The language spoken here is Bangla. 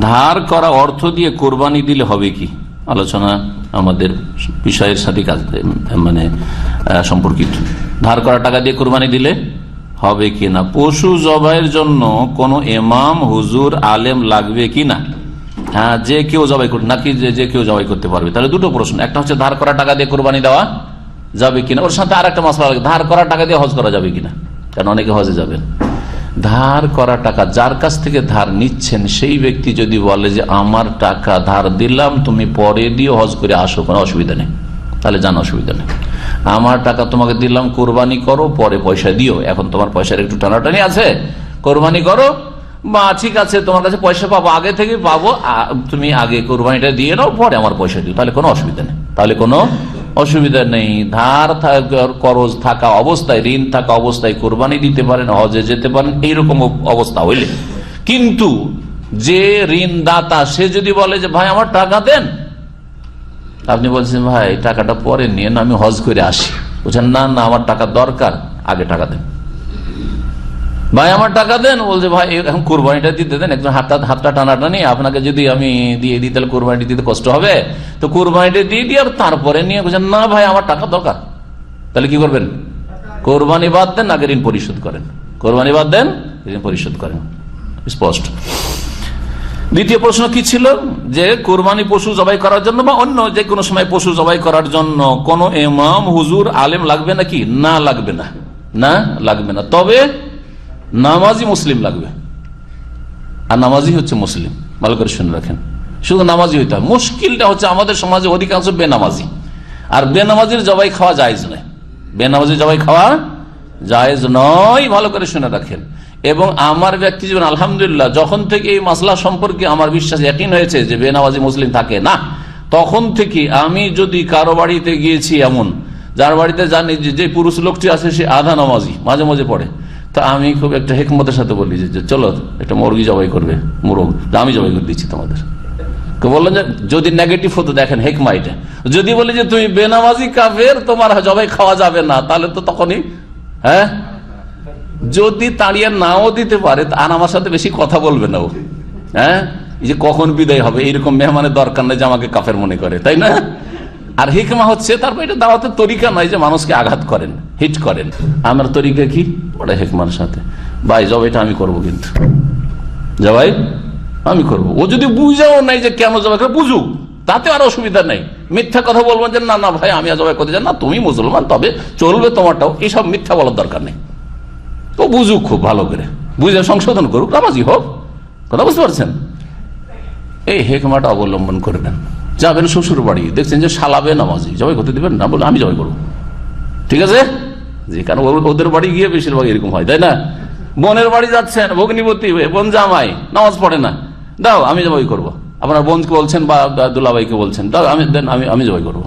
ধার করা অর্থ দিয়ে কোরবানি দিলে হবে কি? আলোচনা আমাদের বিষয়ের সাথে কাজ মানে সম্পর্কিত। ধার করা টাকা দিয়ে কোরবানি দিলে হবে কি না? পশু জবাইয়ের জন্য কোনো এমাম হুজুর, আলেম লাগবে কি না? হ্যাঁ যে কেউ জবাই করতে, নাকি যে যে কেউ জবাই করতে পারবে? তাহলে দুটো প্রশ্ন। একটা হচ্ছে ধার করা টাকা দিয়ে কোরবানি দেওয়া যাবে কিনা ওর সাথে আর একটা মশলা ধার করা টাকা দিয়ে হজ করা যাবে কিনা কারণ অনেকে হজে যাবেন। ধার করা টাকা, যার কাছ থেকে ধার নিচ্ছেন, সেই ব্যক্তি যদি বলে যে, আমার টাকা ধার দিলাম, তুমি পরে দিয়ে হজ করে আসো, কোনো অসুবিধা নেই। তাহলে জানো অসুবিধা নেই। আমার টাকা তোমাকে দিলাম, কোরবানি করো, পরে পয়সা দিও। এখন তোমার পয়সার একটু টানাটানি আছে? কোরবানি করো? বা, ঠিক আছে, তোমার কাছে পয়সা পাবো, আগে থেকে পাবো তুমি আগে কোরবানিটা দিয়ে নাও, পরে আমার পয়সা দিও। তাহলে কোনো অসুবিধা নেই। তাহলে কোনো অসুবিধা নেই। ধার করজ থাকা অবস্থায়, ঋণ থাকা অবস্থায় কোরবানি দিতে পারেন, হজে যেতে পারেন, এইরকম অবস্থা হইলে। কিন্তু যে ঋণদাতা, সে যদি বলে যে, ভাই, আমার টাকা দেন। আপনি বলছেন, ভাই, টাকাটা পরে নিয়ে আমি হজ করে আসি। বলছেন, না না, আমার টাকা দরকার, আগে টাকা দেন। ভাই, আমার টাকা দেন। বলছে, ভাই এখন কোরবানিটা দিতে দেন। একজন হাতটা হাতটা টানাটা নিয়ে আপনাকে যদি আমি দিয়ে দিই, তাহলে কোরবানিটা দিতে কষ্ট হবে। তো কোরবানিটা দিয়ে দিই, আর তারপরে নিয়ে বলছেন না ভাই, আমার টাকা দরকার। তাহলে কি করবেন? কোরবানি বাদ দেন, আগে ঋণ পরিশোধ করেন। কোরবানি বাদ দেন, ঋণ পরিশোধ করেন। স্পষ্ট। দ্বিতীয় প্রশ্ন কি ছিল? যে কোরবানি পশু জবাই করার জন্য বা অন্য যে কোনো সময় পশু জবাই করার জন্য কোন এমাম হুজুর, আলেম লাগবে নাকি? না লাগবে না। না লাগবে না। তবে নামাজি মুসলিম লাগবে। আর নামাজি হচ্ছে মুসলিম। ভালো করে শুনে রাখেন। শুধু নামাজি হইতে হয় মুশকিলটা হচ্ছে আমাদের সমাজে অধিকাংশ বেনামাজি। আর বেনামাজির জবাই খাওয়া জায়জ নয়। বেনামাজির জবাই খাওয়া জায়েজ নয়, ভালো করে শুনে রাখেন। এবং আমার ব্যক্তি জীবন, আলহামদুলিল্লাহ, যখন থেকে এই মাসলা সম্পর্কে আমার বিশ্বাস এটিন হয়েছে যে বেনামাজি মুসলিম থাকে, না, তখন থেকে আমি যদি কারও বাড়িতে গিয়েছি এমন, যার বাড়িতে জানি যে পুরুষ লোকটি আছে, সে আধা নামাজি, মাঝে মাঝে পড়ে। তা আমি খুব একটা হেকমতের সাথে বলি যে চলো, একটা মুরগি জবাই করবে, মুরগ আমি জবাই করে দিচ্ছি তোমাদের। বললেন যে, যদি নেগেটিভ হতো, দেখেন হেকমা এটা। যদি বলি যে, তুমি বেনামাজি কাফের, তোমার জবাই খাওয়া যাবে না, তাহলে তো তখনই হ্যাঁ? যদি তাড়িয়ে নাও দিতে পারে আর আমার সাথে বেশি কথা বলবে না ও। হ্যাঁ? যে কখন বিদায় হবে, এইরকম মেহমানের দরকার নেই যে আমাকে কাফের মনে করে, তাই না? আর হিকমা হচ্ছে, তারপর এটা দাওয়াতের তরিকা নয় যে মানুষকে আঘাত করেন হিট করেন। আমার তরিকা কি? ওটা হেকমার সাথে। ভাই জব এটা আমি করব কিন্তু। জবাই আমি করব। ও যদি বুঝাও নাই যে কেন জবাই করে, বুঝুক। তাতে আর অসুবিধা নেই। মিথ্যা কথা বলবেন যে, না না, ভাই, আমি আর জবাই করতে চাই না। তুমি মুসলমান, তবে চলবে তোমারটাও। এসব মিথ্যা বলার দরকার নেই। তো বুঝুক খুব ভালো করে। বুঝে সংশোধন করুক, নামাজি হোক। কথা বুঝতে পারছেন? এই হেকমাটা অবলম্বন করবেন যাবেন শ্বশুর বাড়ি। দেখছেন যে সালাবে নামাজি। জবাই করতে দেবেন? না বলে আমি জবাই করব। ঠিক আছে? যে ও- ওদের বাড়ি গিয়ে বেশিরভাগ এরকম হয়, তাই না? বোনের বাড়ি যাচ্ছেন, ভগ্নিপতি, বোন জামাই, নামাজ পড়ে না। দাও, আমি জবাই করব। আপনার বোনকে বলছেন বা দুলাবাইকে বলছেন, দাও, আমি দেন, আমি আমি জবাই করব।